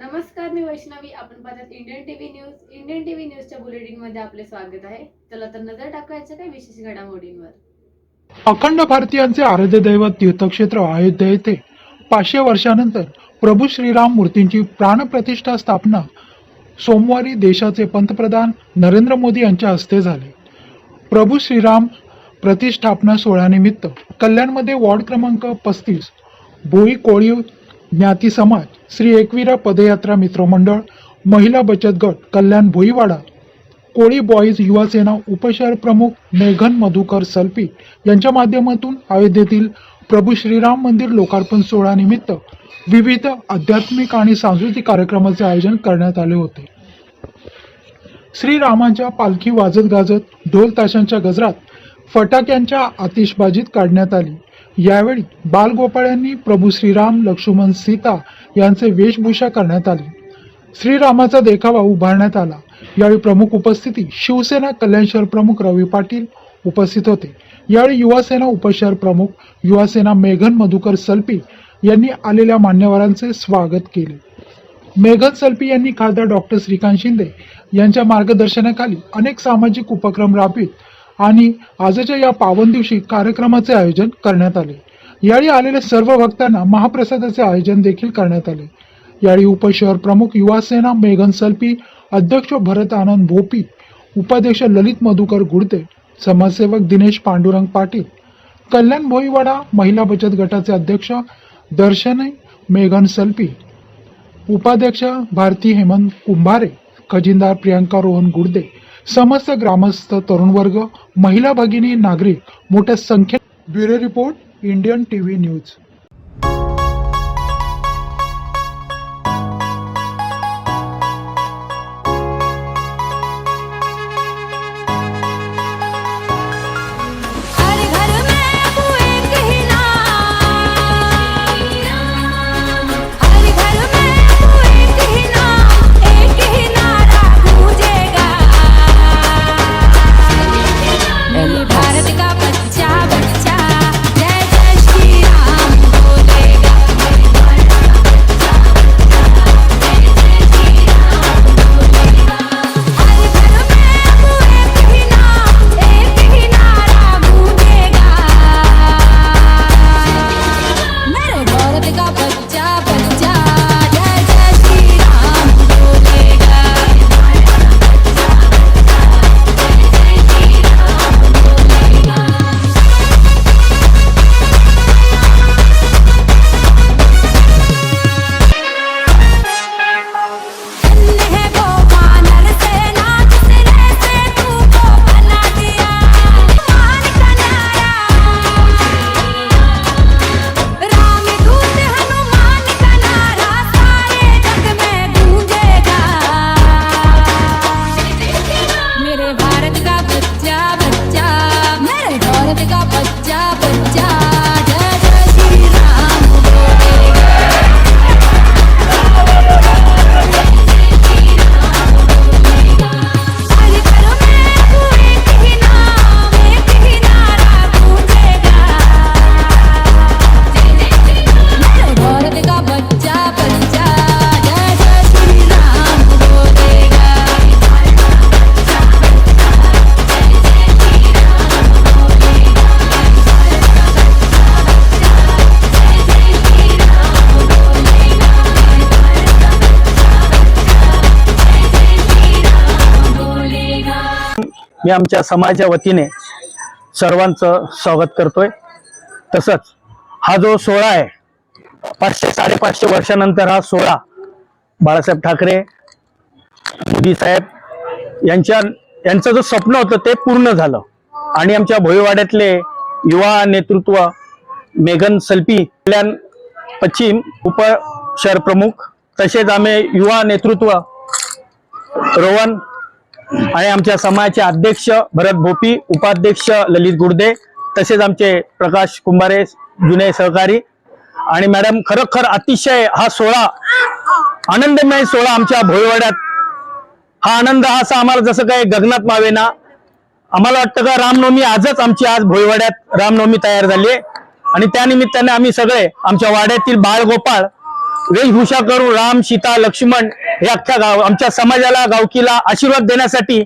नमस्कार मी वैष्णवी. आपण पाहतात Indian TV news Indian TV न्यूजच्या बुलेटिनमध्ये आपले स्वागत आहे. चला तर नजर टाकायचं काही विशेष घडामोडींवर. अखंड भारतीयांचे आराध्य दैवत तीर्थक्षेत्र अयोध्या येथे पाचशे वर्षानंतर प्रभू श्रीराम मूर्तींची प्राणप्रतिष्ठा स्थापना सोमवारी देशाचे पंतप्रधान नरेंद्र मोदी यांच्या हस्ते झाले. प्रभू श्रीराम प्रतिष्ठापना सोहळ्यानिमित्त कल्याणमध्ये वॉर्ड क्रमांक पस्तीस भोई कोळी ज्ञाती समाज श्री एकविरा पदयात्रा मित्रमंडळ महिला बचत गट कल्याण भोईवाडा कोळी बॉईज युवा सेना उपशहर प्रमुख मेघन मधुकर सल्पी यांच्या माध्यमातून अयोध्येतील प्रभू श्रीराम मंदिर लोकार्पण सोहळ्यानिमित्त विविध आध्यात्मिक आणि सांस्कृतिक कार्यक्रमाचे आयोजन करण्यात आले होते. श्रीरामांच्या पालखी वाजत गाजत ढोल ताशांच्या गजरात फटाक्यांच्या आतिषबाजीत काढण्यात आली. यावेळी बालगोपाळ यांनी प्रभू श्रीराम लक्ष्मण सीता यांचे वेशभूषा करण्यात आली. श्रीरामाचा देखावा उभारण्यात आला. यावेळी प्रमुख उपस्थिती शिवसेना कल्याण शहर प्रमुख रवी पाटील उपस्थित होते. यावेळी युवासेना उपशहर प्रमुख युवासेना मेघन मधुकर सल्पी यांनी आलेल्या मान्यवरांचे स्वागत केले. मेघन सल्पी यांनी खासदार डॉक्टर श्रीकांत शिंदे यांच्या मार्गदर्शनाखाली अनेक सामाजिक उपक्रम राबवित आणि आजच्या या पावन दिवशी कार्यक्रमाचे आयोजन करण्यात आले. यावेळी आलेल्या सर्व भक्तांना महाप्रसादाचे आयोजन देखील करण्यात आले. यावेळी उपशहर प्रमुख युवासेना मेघन सल्पी अध्यक्ष भरत आनंद भोपी उपाध्यक्ष ललित मधुकर गुडते समाजसेवक दिनेश पांडुरंग पाटील कल्याण भोईवाडा महिला बचत गटाचे अध्यक्ष दर्शने मेघन सल्पी उपाध्यक्ष भारती हेमंत कुंभारे खजिनदार प्रियांका रोहन गुडदे समस्त ग्रामस्थ तरुण वर्ग महिला भगिनी नागरिक मोठ्या संख्येत bureau report Indian TV news. मी आमच्या समाजाच्या वतीने सर्वांचं स्वागत करतोय. तसंच हा जो सोहळा आहे पाचशे साडेपाचशे वर्षानंतर हा सोहळा बाळासाहेब ठाकरे मोदी साहेब यांच्या यांचं जो स्वप्न होतं ते पूर्ण झालं. आणि आमच्या भोईवाड्यातले युवा नेतृत्व मेघन सल्पी कल्याण पश्चिम उप शहर प्रमुख तसेच आम्ही युवा नेतृत्व रोहन आणि आमच्या समाजाचे अध्यक्ष भरत भोपी उपाध्यक्ष ललित गुर्दे तसेच आमचे प्रकाश कुंभारे जुने सहकारी. आणि मॅडम खरोखर अतिशय हा सोहळा आनंदमय सोहळा आमच्या भोईवाड्यात. हा आनंद हा असा आम्हाला जसं काही गगनात मावेना आम्हाला वाटतं का रामनवमी आजच आमची आज भोईवाड्यात रामनवमी तयार झाली आहे. आणि त्या निमित्ताने आम्ही सगळे आमच्या वाड्यातील बाळगोपाळ वेशभूषा करून राम सीता लक्ष्मण हे अख्ख्या गाव आमच्या समाजाला गावकीला आशीर्वाद देण्यासाठी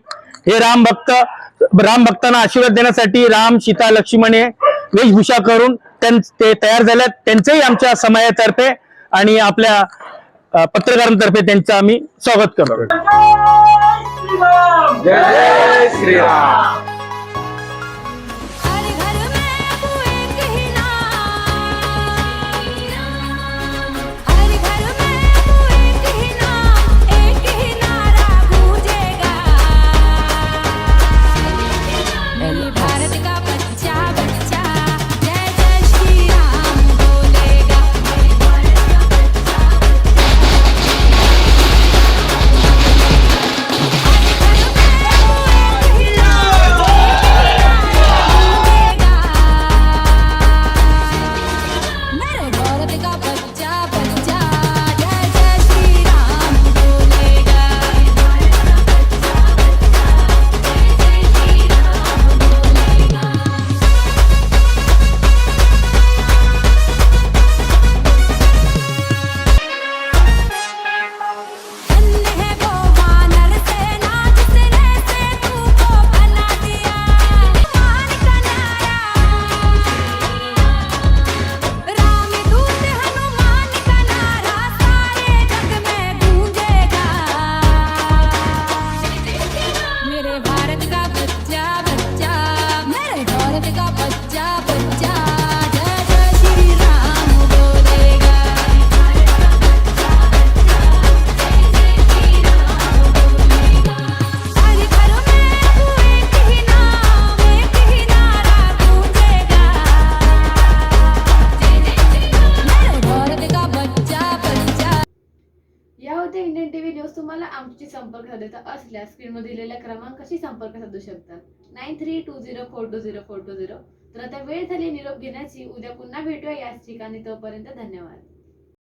हे राम भक्त राम भक्तांना आशीर्वाद देण्यासाठी राम सीता लक्ष्मण हे वेशभूषा करून त्यां- ते तयार झाल्यात. त्यांचंही आमच्या समाजातर्फे आणि आपल्या पत्रकारांतर्फे त्यांचं आम्ही स्वागत करतो. हर या होत्या इंडियन टीव्ही न्यूज तुम्हाला आमची संपर्क साधायचा असल्यास स्क्रीनवर दिलेल्या क्रमांकाशी संपर्क साधू शकतात nine three two zero four two zero four two zero. तर आता वेळ झाली निरोप घेण्याची. उद्या पुन्हा भेटूया याच ठिकाणी. तोपर्यंत धन्यवाद.